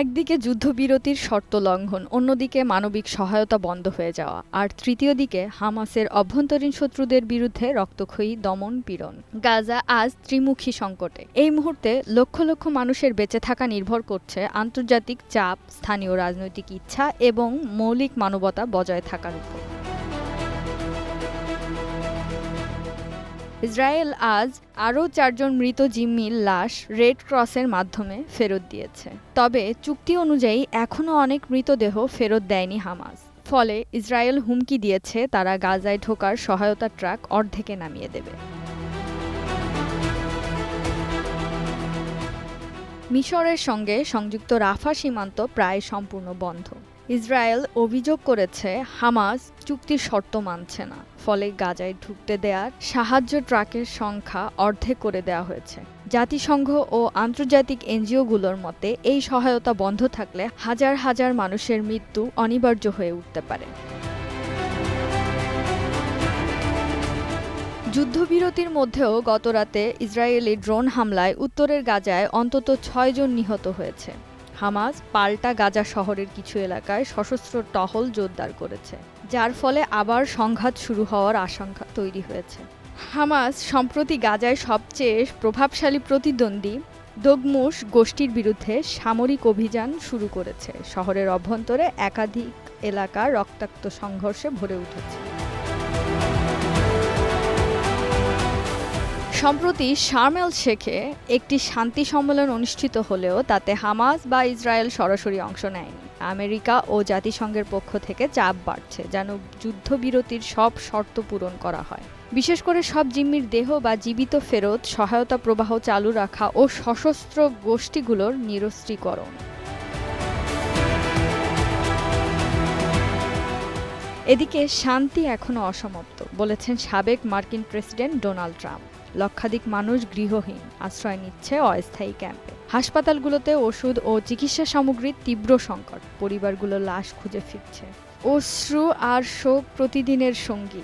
একদিকে যুদ্ধবিরতির শর্ত লঙ্ঘন, অন্যদিকে মানবিক সহায়তা বন্ধ হয়ে যাওয়া, আর তৃতীয় দিকে হামাসের অভ্যন্তরীণ শত্রুদের বিরুদ্ধে রক্তক্ষয়ী, দমন, পীড়ন। গাজা আজ ত্রিমুখী সংকটে। এই মুহূর্তে লক্ষ লক্ষ মানুষের বেঁচে থাকা নির্ভর করছে আন্তর্জাতিক চাপ, স্থানীয় রাজনৈতিক ইচ্ছা এবং মৌলিক মানবতা বজায় থাকার উপর। ইসরায়েল আজ আরও চারজন মৃত জিম্মির লাশ রেড ক্রসের মাধ্যমে ফেরত দিয়েছে। তবে চুক্তি অনুযায়ী এখনও অনেক মৃতদেহ ফেরত দেয়নি হামাস। ফলে ইসরায়েল হুমকি দিয়েছে, তারা গাজায় ঢোকার সহায়তা ট্রাক অর্ধেকে নামিয়ে দেবে। মিশরের সঙ্গে সংযুক্ত রাফা সীমান্ত প্রায় সম্পূর্ণ বন্ধ। ইসরায়েল অভিযোগ করেছে, হামাস চুক্তির শর্ত মানছে না। ফলে গাজায় ঢুকতে দেওয়ার সাহায্য ট্রাকের সংখ্যা অর্ধেক করে দেওয়া হয়েছে। জাতিসংঘ ও আন্তর্জাতিক এনজিওগুলোর মতে, এই সহায়তা বন্ধ থাকলে হাজার হাজার মানুষের মৃত্যু অনিবার্য হয়ে উঠতে পারে। যুদ্ধবিরতির মধ্যেও গতরাতে ইসরায়েলি ড্রোন হামলায় উত্তরের গাজায় অন্তত ছয়জন নিহত হয়েছে। হামাস পাল্টা গাজা শহরের কিছু এলাকায় সশস্ত্র টহল জোরদার করেছে, যার ফলে আবার সংঘাত শুরু হওয়ার আশঙ্কা তৈরি হয়েছে। হামাস সম্প্রতি গাজায় সবচেয়ে প্রভাবশালী প্রতিদ্বন্দ্বী দগমুশ গোষ্ঠীর বিরুদ্ধে সামরিক অভিযান শুরু করেছে। শহরের অভ্যন্তরে একাধিক এলাকা রক্তাক্ত সংঘর্ষে ভরে উঠেছে। সম্প্রতি শার্মেল শেখে একটি শান্তি সম্মেলন অনুষ্ঠিত হলেও তাতে হামাস বা ইসরায়েল সরাসরি অংশ নেয়নি। আমেরিকা ও জাতিসংঘের পক্ষ থেকে চাপ বাড়ছে যেন যুদ্ধবিরতির সব শর্ত পূরণ করা হয়। বিশেষ করে সব জিম্মির দেহ বা জীবিত ফেরত, সহায়তা প্রবাহ চালু রাখা ও সশস্ত্র গোষ্ঠীগুলোর নিরস্ত্রীকরণ। এদিকে শান্তি এখনও অসমাপ্ত, বলেছেন সাবেক মার্কিন প্রেসিডেন্ট ডোনাল্ড ট্রাম্প। লক্ষাধিক মানুষ গৃহহীন, আশ্রয় নিচ্ছে অস্থায়ী ক্যাম্পে। হাসপাতালগুলোতে ওষুধ ও চিকিৎসা সামগ্রীর তীব্র সংকট, পরিবারগুলো লাশ খুঁজে ফিরছে। অশ্রু আর শোক প্রতিদিনের সঙ্গী।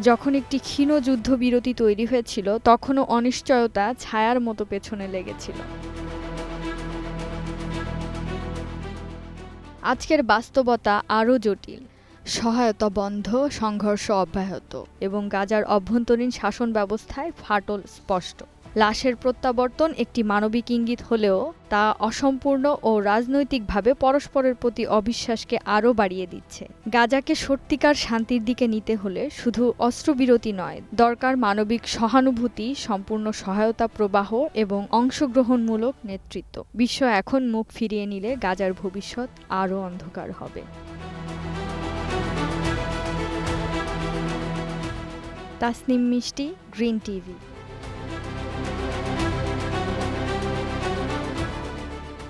যখন একটি ক্ষীণ যুদ্ধবিরতি তৈরি হয়েছিল, তখনও অনিশ্চয়তা ছায়ার মতো পেছনে লেগেছিল। আজকের বাস্তবতা আরও জটিল। সহায়তা বন্ধ সংঘর্ষ অব্যাহত এবং গাজার অভ্যন্তরীণ শাসন ব্যবস্থায় ফাটল স্পষ্ট। লাশের প্রত্যাবর্তন একটি মানবিক ইঙ্গিত হলেও তা অসম্পূর্ণ ও রাজনৈতিকভাবে পরস্পরের প্রতি অবিশ্বাসকে আরও বাড়িয়ে দিচ্ছে। গাজাকে সত্যিকার শান্তির দিকে নিতে হলে শুধু অস্ত্রবিরতি নয়, দরকার মানবিক সহানুভূতি, সম্পূর্ণ সহায়তা প্রবাহ এবং অংশগ্রহণমূলক নেতৃত্ব। বিশ্ব এখন মুখ ফিরিয়ে নিলে গাজার ভবিষ্যৎ আরও অন্ধকার হবে। তাসনিম মিষ্টি গ্রিন টিভি।